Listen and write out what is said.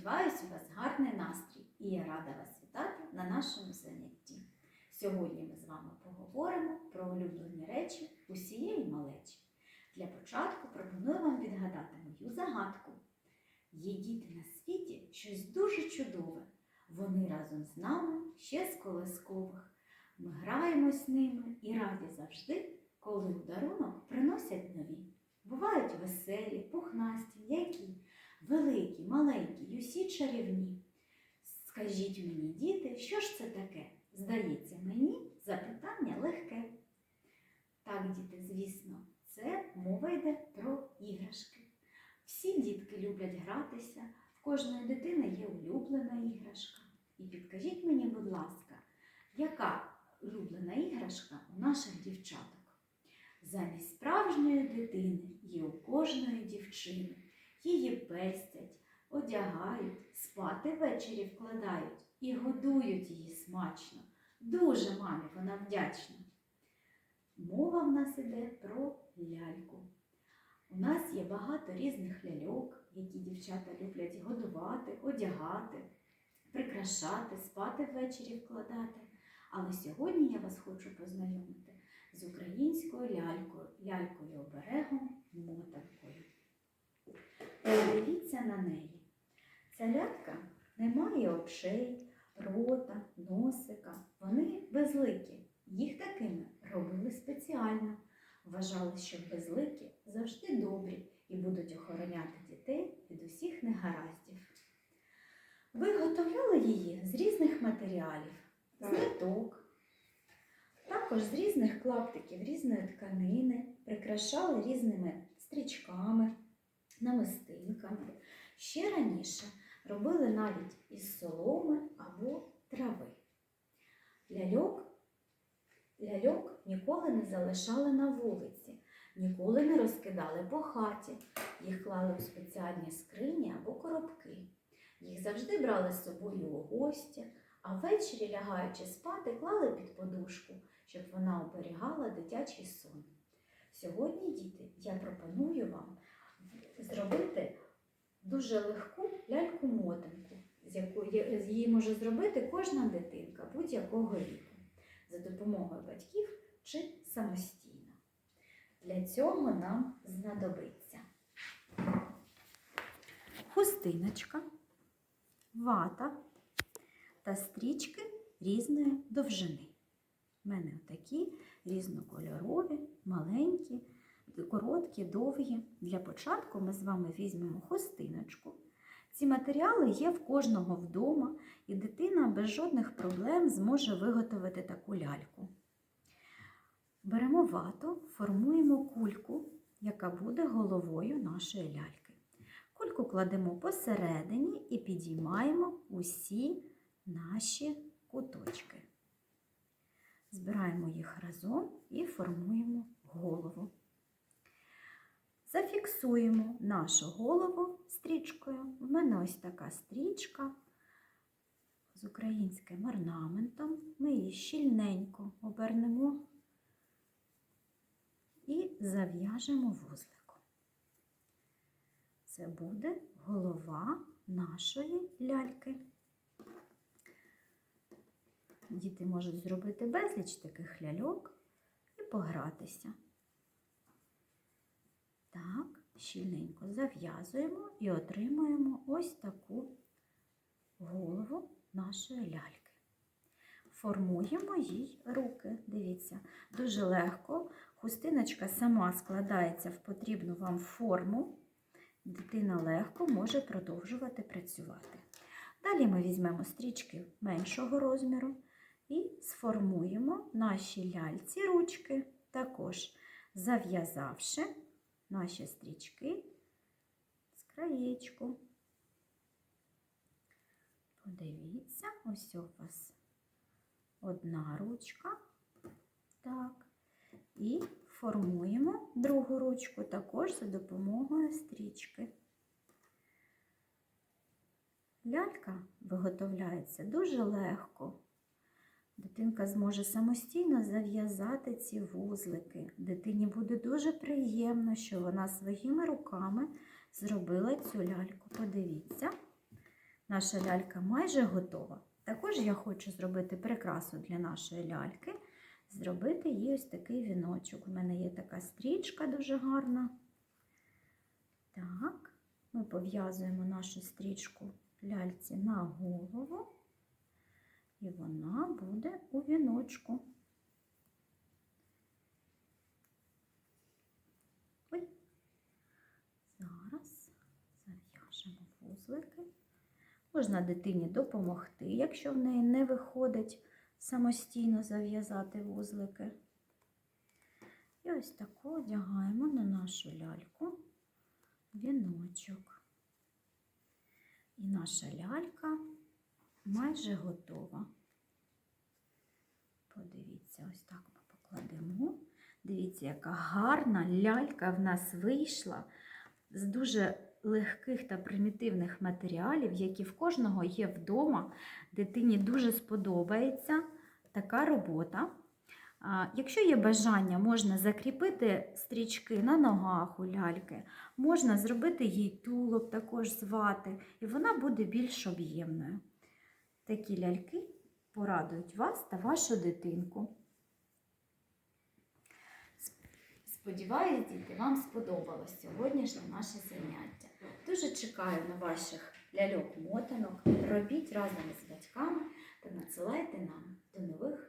Сподіваюсь, у вас гарний настрій і я рада вас вітати на нашому занятті. Сьогодні ми з вами поговоримо про улюблені речі усієї малечі. Для початку пропоную вам відгадати мою загадку. Є діти на світі щось дуже чудове. Вони разом з нами ще з колискових. Ми граємо з ними і раді завжди, коли у дарунок приносять нові. Бувають веселі, пухнасті, м'які, великі, маленькі й усі чарівні. Скажіть мені, діти, що ж це таке? Здається мені, запитання легке. Так, діти, звісно, це мова йде про іграшки. Всі дітки люблять гратися, в кожної дитини є улюблена іграшка. І підкажіть мені, будь ласка, яка улюблена іграшка у наших дівчаток? Замість справжньої дитини є у кожної дівчини. Її пестять, одягають, спати ввечері вкладають і годують її смачно. Дуже мамі вона вдячна. Мова в нас іде про ляльку. У нас є багато різних ляльок, які дівчата люблять годувати, одягати, прикрашати, спати ввечері вкладати. Але сьогодні я вас хочу познайомити з українською лялькою, лялькою оберегом. Подивіться на неї. Ця лялька не має очей, рота, носика. Вони безликі. Їх такими робили спеціально. Вважали, що безликі завжди добрі і будуть охороняти дітей від усіх негараздів. Виготовляли її з різних матеріалів, з ниток, також з різних клаптиків різної тканини, прикрашали різними стрічками, намистинками. Ще раніше робили навіть із соломи або трави. Ляльок, ляльок ніколи не залишали на вулиці, ніколи не розкидали по хаті. Їх клали у спеціальні скрині або коробки. Їх завжди брали з собою у гості, а ввечері, лягаючи спати, клали під подушку, щоб вона оберігала дитячий сон. Сьогодні, діти, я пропоную вам зробити дуже легку ляльку-мотанку, з якої її може зробити кожна дитинка будь-якого віку за допомогою батьків чи самостійно. Для цього нам знадобиться хустиночка, вата та стрічки різної довжини. У мене такі різнокольорові, маленькі, короткі, довгі. Для початку ми з вами візьмемо хустиночку. Ці матеріали є в кожного вдома, і дитина без жодних проблем зможе виготовити таку ляльку. Беремо вату, формуємо кульку, яка буде головою нашої ляльки. Кульку кладемо посередині і підіймаємо усі наші куточки. Збираємо їх разом і формуємо голову. Зафіксуємо нашу голову стрічкою. В мене ось така стрічка з українським орнаментом. Ми її щільненько обернемо і зав'яжемо вузликом. Це буде голова нашої ляльки. Діти можуть зробити безліч таких ляльок і погратися. Так, щільненько зав'язуємо і отримуємо ось таку голову нашої ляльки. Формуємо їй руки. Дивіться, дуже легко. Хустиночка сама складається в потрібну вам форму. Дитина легко може продовжувати працювати. Далі ми візьмемо стрічки меншого розміру і сформуємо наші ляльці ручки, також зав'язавши наші стрічки з краєчку. Подивіться, ось у вас одна ручка. Так. І формуємо другу ручку також за допомогою стрічки. Лялька виготовляється дуже легко. Дитинка зможе самостійно зав'язати ці вузлики. Дитині буде дуже приємно, що вона своїми руками зробила цю ляльку. Подивіться, Наша лялька майже готова. Також я хочу зробити прикрасу для нашої ляльки, зробити їй ось такий віночок. У мене є така стрічка дуже гарна. Так, ми пов'язуємо нашу стрічку ляльці на голову, і вона буде у віночку. Ой. Зараз зав'яжемо вузлики. Можна дитині допомогти, якщо в неї не виходить самостійно зав'язати вузлики. І ось таку одягаємо на нашу ляльку віночок. І наша лялька майже готова. Подивіться, ось так ми покладемо. Дивіться, яка гарна лялька в нас вийшла з дуже легких та примітивних матеріалів, які в кожного є вдома. Дитині дуже сподобається така робота. Якщо є бажання, можна закріпити стрічки на ногах у ляльки, можна зробити їй тулуб також звати, і вона буде більш об'ємною. Такі ляльки порадують вас та вашу дитинку. Сподіваюсь, діти, вам сподобалось сьогоднішнє наше заняття. Дуже чекаю на ваших ляльок-мотанок. Робіть разом з батьками та надсилайте нам. До нових!